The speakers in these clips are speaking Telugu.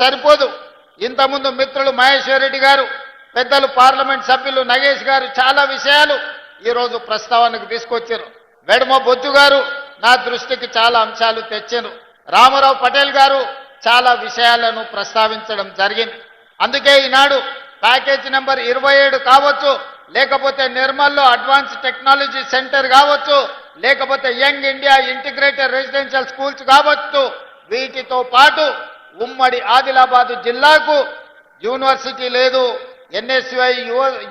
సరిపోదు. ఇంతకుముందు మిత్రులు మహేశ్వర్ రెడ్డి గారు పెద్దలు పార్లమెంట్ సభ్యులు నగేష్ గారు చాలా విషయాలు ఈరోజు ప్రస్తావనకు తీసుకొచ్చారు. వెడమ బొజ్జు గారు నా దృష్టికి చాలా అంశాలు తెచ్చారు. రామారావు పటేల్ గారు చాలా విషయాలను ప్రస్తావించడం జరిగింది. అందుకే ఈనాడు ప్యాకేజ్ నెంబర్ ఇరవై ఏడు కావచ్చు లేకపోతే నిర్మల్లో అడ్వాన్స్ టెక్నాలజీ సెంటర్ కావచ్చు లేకపోతే young India integrated residential schools కావచ్చు వీటితో పాటు ఉమ్మడి ఆదిలాబాదు జిల్లాకు యూనివర్సిటీ లేదు. ఎన్ఎస్యుఐ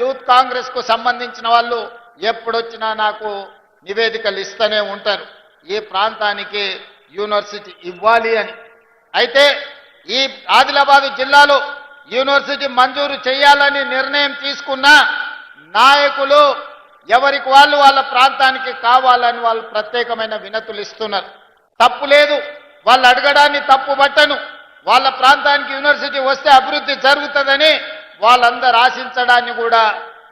యూత్ కాంగ్రెస్కు సంబంధించిన వాళ్ళు ఎప్పుడొచ్చినా నాకు నివేదికలు ఇస్తూనే ఉంటారు. ఈ ప్రాంతానికి యూనివర్సిటీ ఇవ్వాలి అని. అయితే ఈ ఆదిలాబాదు జిల్లాలో యూనివర్సిటీ మంజూరు చేయాలని నిర్ణయం తీసుకున్న నాయకులు ఎవరికి వాళ్ళు వాళ్ళ ప్రాంతానికి కావాలని వాళ్ళు ప్రత్యేకమైన వినతులు ఇస్తున్నారు. తప్పు లేదు. వాళ్ళు అడగడాన్ని తప్పు పట్టను. వాళ్ళ ప్రాంతానికి యూనివర్సిటీ వస్తే అభివృద్ధి జరుగుతుందని వాళ్ళందరూ ఆశించడాన్ని కూడా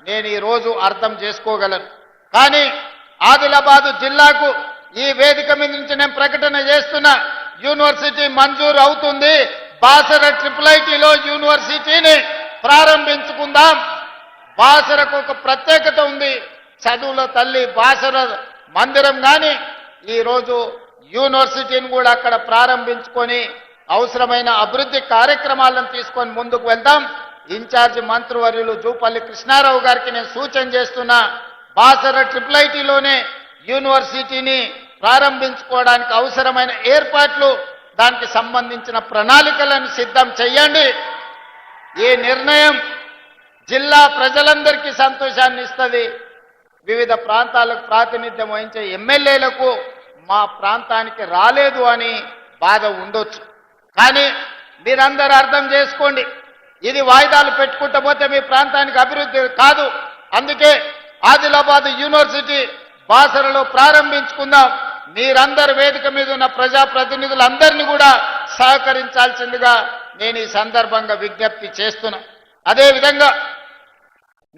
నేను ఈరోజు అర్థం చేసుకోగలను. కానీ ఆదిలాబాదు జిల్లాకు ఈ వేదిక మీద నుంచి నేను ప్రకటన చేస్తున్న యూనివర్సిటీ మంజూరు అవుతుంది. బాసర ట్రిపుల్ ఐటీలో యూనివర్సిటీని ప్రారంభించుకుందాం. బాసరకు ఒక ప్రత్యేకత ఉంది. చదువుల తల్లి బాసర మందిరం కానీ ఈరోజు యూనివర్సిటీని కూడా అక్కడ ప్రారంభించుకొని అవసరమైన అభివృద్ధి కార్యక్రమాలను తీసుకొని ముందుకు వెళ్దాం. ఇన్ఛార్జి మంత్రివర్యులు జూపల్లి కృష్ణారావు గారికి నేను సూచన చేస్తున్నా బాసర ట్రిపుల్ ఐటీలోనే యూనివర్సిటీని ప్రారంభించుకోవడానికి అవసరమైన ఏర్పాట్లు దానికి సంబంధించిన ప్రణాళికలను సిద్ధం చేయండి. ఈ నిర్ణయం జిల్లా ప్రజలందరికీ సంతోషాన్ని ఇస్తుంది. వివిధ ప్రాంతాలకు ప్రాతినిధ్యం వహించే ఎమ్మెల్యేలకు మా ప్రాంతానికి రాలేదు అని బాధ ఉండొచ్చు. కానీ మీరందరూ అర్థం చేసుకోండి. ఇది వాయిదాలు పెట్టుకుంటూ పోతే మీ ప్రాంతానికి అభివృద్ధి కాదు. అందుకే ఆదిలాబాద్ యూనివర్సిటీ బాసరలో ప్రారంభించుకుందాం. మీరందరు వేదిక మీద ఉన్న ప్రజాప్రతినిధులందరినీ కూడా సహకరించాల్సిందిగా నేను ఈ సందర్భంగా విజ్ఞప్తి చేస్తున్నా. అదేవిధంగా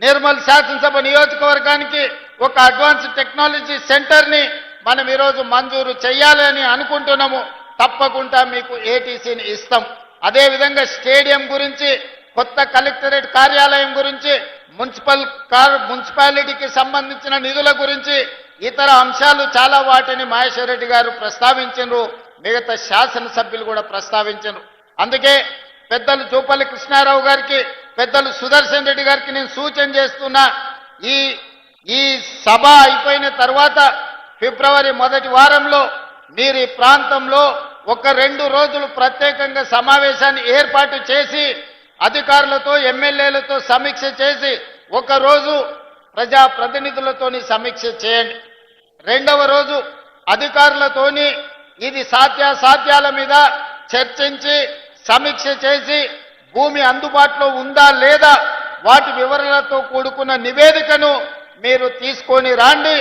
నిర్మల్ శాసనసభ నియోజకవర్గానికి ఒక అడ్వాన్స్ టెక్నాలజీ సెంటర్ని మనం ఈరోజు మంజూరు చేయాలని అనుకుంటున్నాము. తప్పకుండా మీకు ఏటీసీని ఇస్తాం. అదేవిధంగా స్టేడియం గురించి కొత్త కలెక్టరేట్ కార్యాలయం గురించి మున్సిపల్ కార్ మున్సిపాలిటీకి సంబంధించిన నిధుల గురించి ఇతర అంశాలు చాలా వాటిని మహేశ్వర్ రెడ్డి గారు ప్రస్తావించారు మిగతా శాసనసభ్యులు కూడా ప్రస్తావించారు అందుకే పెద్దలు జూపల్లి కృష్ణారావు గారికి పెద్దలు సుదర్శన్ రెడ్డి గారికి నేను సూచన చేస్తున్నా ఈ ఈ సభ అయిపోయిన తర్వాత ఫిబ్రవరి మొదటి వారంలో మీరు ఈ ప్రాంతంలో ఒక రెండు రోజులు ప్రత్యేకంగా సమావేశాన్ని ఏర్పాటు చేసి అధికారులతో ఎమ్మెల్యేలతో సమీక్ష చేసి ఒక రోజు ప్రజాప్రతినిధులతోని సమీక్ష చేయండి. రెండవ రోజు అధికారులతోని ఇది సాధ్యాసాధ్యాల మీద చర్చించి సమీక్ష చేసి భూమి అందుబాటులో ఉందా లేదా వాటి వివరాలతో కూడుకున్న నివేదికను మీరు తీసుకొని రాండి.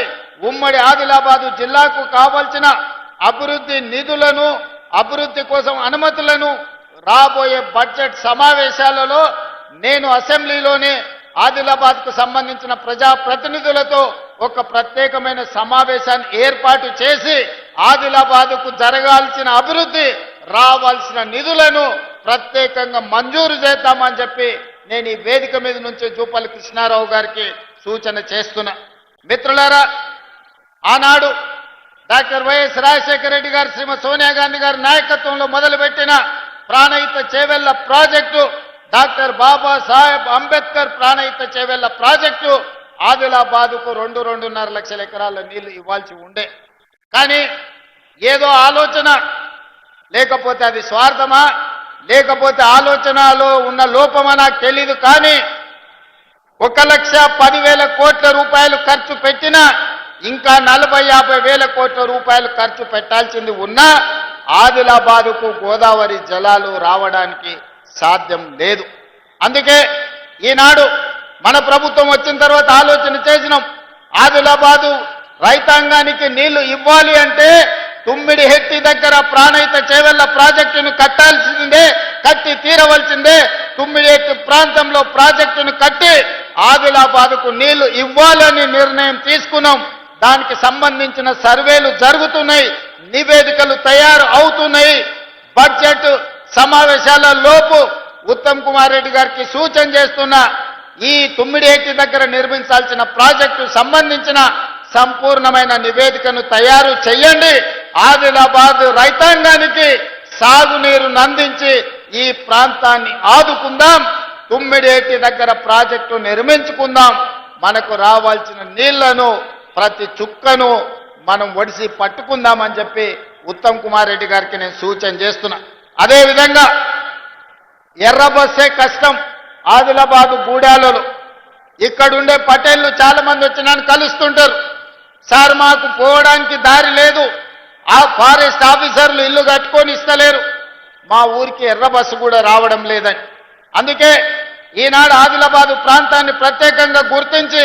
ఉమ్మడి ఆదిలాబాదు జిల్లాకు కావలసిన అభివృద్ధి నిధులను అభివృద్ధి కోసం అనుమతులను రాబోయే బడ్జెట్ సమావేశాలలో నేను అసెంబ్లీలోనే ఆదిలాబాద్కు సంబంధించిన ప్రజా ప్రతినిధులతో ఒక ప్రత్యేకమైన సమావేశాన్ని ఏర్పాటు చేసి ఆదిలాబాద్కు జరగాల్సిన అభివృద్ధి రావాల్సిన నిధులను ప్రత్యేకంగా మంజూరు చేద్దామని చెప్పి నేను ఈ వేదిక మీద నుంచి జూపల్లి కృష్ణారావు గారికి సూచన చేస్తున్నా. మిత్రులారా ఆనాడు డాక్టర్ వైఎస్ రాజశేఖర రెడ్డి గారు శ్రీమతి సోనియా గాంధీ గారి నాయకత్వంలో మొదలుపెట్టిన Pranahita Chevella project doctor Babasaheb Ambedkar Pranahita Chevella project ఆదిలాబాదుకు రెండు రెండున్నర లక్షల ఎకరాల నీళ్ళు ఇవ్వాల్సి ఉండే. కానీ ఏదో ఆలోచన లేకపోతే అది స్వార్థమా లేకపోతే ఆలోచనలో ఉన్న లోపమా నాకు తెలీదు కానీ ఒక లక్ష పదివేల కోట్ల రూపాయలు ఖర్చు పెట్టినా ఇంకా నలభై యాభై వేల కోట్ల రూపాయలు ఖర్చు పెట్టాల్సింది ఉన్నా ఆదిలాబాదుకు గోదావరి జలాలు రావడానికి సాధ్యం లేదు. అందుకే ఈనాడు మన ప్రభుత్వం వచ్చిన తర్వాత ఆలోచన చేసినాం. ఆదిలాబాదు రైతాంగానికి నీళ్ళు ఇవ్వాలి అంటే తుమ్మిడి హెట్టి దగ్గర ప్రాణహిత చేవెళ్ళ ప్రాజెక్టును కట్టాల్సిందే కట్టి తీరవలసిందే. తుమ్మిడి హెట్టి ప్రాంతంలో ప్రాజెక్టును కట్టి ఆదిలాబాదుకు నీళ్ళు ఇవ్వాలని నిర్ణయం తీసుకున్నాం. దానికి సంబంధించిన సర్వేలు జరుగుతున్నాయి నివేదికలు తయారు అవుతున్నాయి. బడ్జెట్ సమావేశాల లోపు ఉత్తమ్ కుమార్ రెడ్డి గారికి సూచన చేస్తున్నా ఈ తుమ్మిడేటి దగ్గర నిర్మించాల్సిన ప్రాజెక్టు సంబంధించిన సంపూర్ణమైన నివేదికను తయారు చేయండి ఆదిలాబాద్ రైతాంగానికి సాగునీరు నందించి ఈ ప్రాంతాన్ని ఆదుకుందాం తుమ్మిడేటి దగ్గర ప్రాజెక్టు నిర్మించుకుందాం. మనకు రావాల్సిన నీళ్ళను ప్రతి చుక్కను మనం ఒడిసి పట్టుకుందామని చెప్పి ఉత్తమ్ కుమార్ రెడ్డి గారికి నేను సూచన చేస్తున్నా. అదేవిధంగా ఎర్ర బస్సే కష్టం ఆదిలాబాదు గూడాలలో ఇక్కడుండే పటేళ్ళు చాలా మంది వచ్చి నన్ను కలుస్తుంటారు. సార్ మాకు పోవడానికి దారి లేదు. ఆ ఫారెస్ట్ ఆఫీసర్లు ఇల్లు కట్టుకొని ఇస్తలేరు. మా ఊరికి ఎర్ర బస్సు కూడా రావడం లేదని. అందుకే ఈనాడు ఆదిలాబాదు ప్రాంతాన్ని ప్రత్యేకంగా గుర్తించి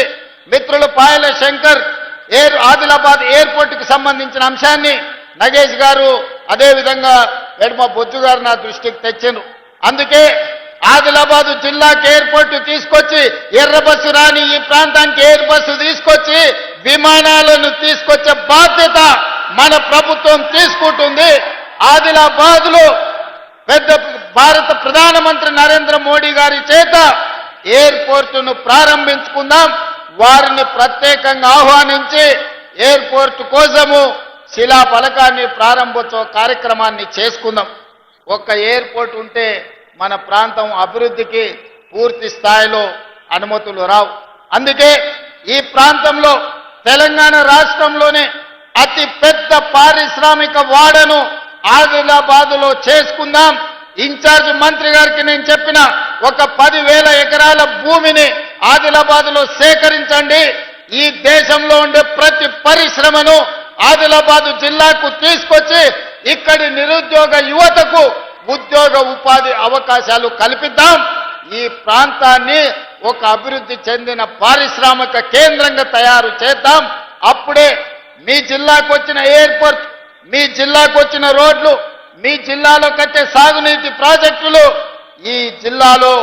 మిత్రులు పాయల శంకర్ ఎయిర్ ఆదిలాబాద్ ఎయిర్పోర్ట్కి సంబంధించిన అంశాన్ని నగేష్ గారు అదేవిధంగా ఎడమ బొజ్జు గారు నా దృష్టికి తెచ్చారు అందుకే ఆదిలాబాదు జిల్లాకి ఎయిర్పోర్ట్ తీసుకొచ్చి ఎర్ర బస్సు రాని ఈ ప్రాంతానికి ఎయిర్ బస్సు తీసుకొచ్చి విమానాలను తీసుకొచ్చే బాధ్యత మన ప్రభుత్వం తీసుకుంటుంది. ఆదిలాబాద్లో పెద్ద భారత ప్రధానమంత్రి నరేంద్ర మోడీ గారి చేత ఎయిర్పోర్టును ప్రారంభించుకుందాం. వారిని ప్రత్యేకంగా ఆహ్వానించి ఎయిర్పోర్ట్ కోసము శిలా ఫలకాన్ని ప్రారంభోత్సవ కార్యక్రమాన్ని చేసుకుందాం. ఒక్క ఎయిర్పోర్ట్ ఉంటే మన ప్రాంతం అభివృద్ధికి పూర్తి స్థాయిలో అనుమతులు రావు. అందుకే ఈ ప్రాంతంలో తెలంగాణ రాష్ట్రంలోనే అతి పెద్ద పారిశ్రామిక వాడను ఆదిలాబాదులో చేసుకుందాం. ఇన్ఛార్జ్ మంత్రి గారికి నేను చెప్పిన ఒక పదివేల ఎకరాల భూమిని ఆదిలాబాదులో సేకరించండి. ఈ దేశంలో ఉండే ప్రతి పరిశ్రమను ఆదిలాబాదు జిల్లాకు తీసుకొచ్చి ఇక్కడి నిరుద్యోగ యువతకు ఉద్యోగ ఉపాధి అవకాశాలు కల్పిద్దాం. ఈ ప్రాంతాన్ని ఒక అభివృద్ధి చెందిన పారిశ్రామిక కేంద్రంగా తయారు చేద్దాం. అప్పుడే మీ జిల్లాకు వచ్చిన ఎయిర్పోర్ట్ మీ జిల్లాకు వచ్చిన రోడ్లు మీ జిల్లాలో కట్టే సాగునీటి ప్రాజెక్టులు ఈ జిల్లాలో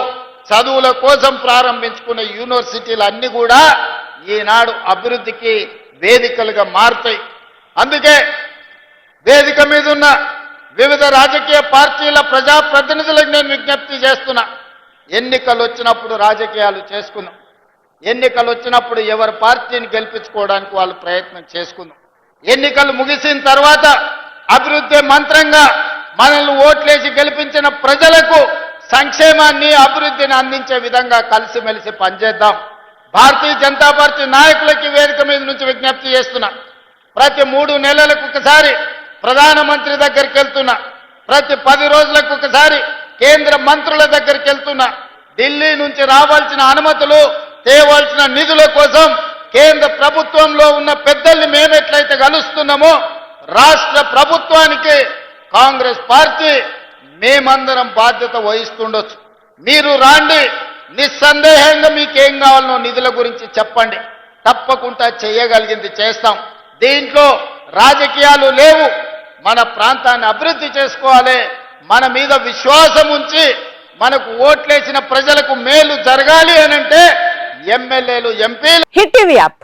చదువుల కోసం ప్రారంభించుకున్న యూనివర్సిటీలు అన్ని కూడా ఈనాడు అభివృద్ధికి వేదికలుగా మారుతాయి. అందుకే వేదిక మీద ఉన్న వివిధ రాజకీయ పార్టీల ప్రజాప్రతినిధులకు నేను విజ్ఞప్తి చేస్తున్నా. ఎన్నికలు వచ్చినప్పుడు రాజకీయాలు చేసుకుందాం. ఎన్నికలు వచ్చినప్పుడు ఎవరి పార్టీని గెలిపించుకోవడానికి వాళ్ళు ప్రయత్నం చేసుకుందాం. ఎన్నికలు ముగిసిన తర్వాత అభివృద్ధి మంత్రంగా మనల్ని ఓట్లేసి గెలిపించిన ప్రజలకు సంక్షేమాన్ని అభివృద్ధిని అందించే విధంగా కలిసిమెలిసి పనిచేద్దాం. భారతీయ జనతా పార్టీ నాయకులకి వేదిక మీద నుంచి విజ్ఞప్తి చేస్తున్నా. ప్రతి మూడు నెలలకు ఒకసారి ప్రధానమంత్రి దగ్గరికి వెళ్తున్నా. ప్రతి పది రోజులకు ఒకసారి కేంద్ర మంత్రుల దగ్గరికి వెళ్తున్నా. ఢిల్లీ నుంచి రావాల్సిన అనుమతులు తేవాల్సిన నిధుల కోసం కేంద్ర ప్రభుత్వంలో ఉన్న పెద్దల్ని మేమెట్లయితే కలుస్తున్నామో రాష్ట్ర ప్రభుత్వానికి కాంగ్రెస్ పార్టీ మేమందరం బాధ్యత వహిస్తుండొచ్చు. మీరు రాండి. నిస్సందేహంగా మీకేం కావాలనో నిధుల గురించి చెప్పండి. తప్పకుండా చేయగలిగింది చేస్తాం. దీంట్లో రాజకీయాలు లేవు. మన ప్రాంతాన్ని అభివృద్ధి చేసుకోవాలి. మన మీద విశ్వాసం ఉంచి మనకు ఓట్లేసిన ప్రజలకు మేలు జరగాలి అనంటే ఎమ్మెల్యేలు ఎంపీలు హిట్ టీవీ యాప్.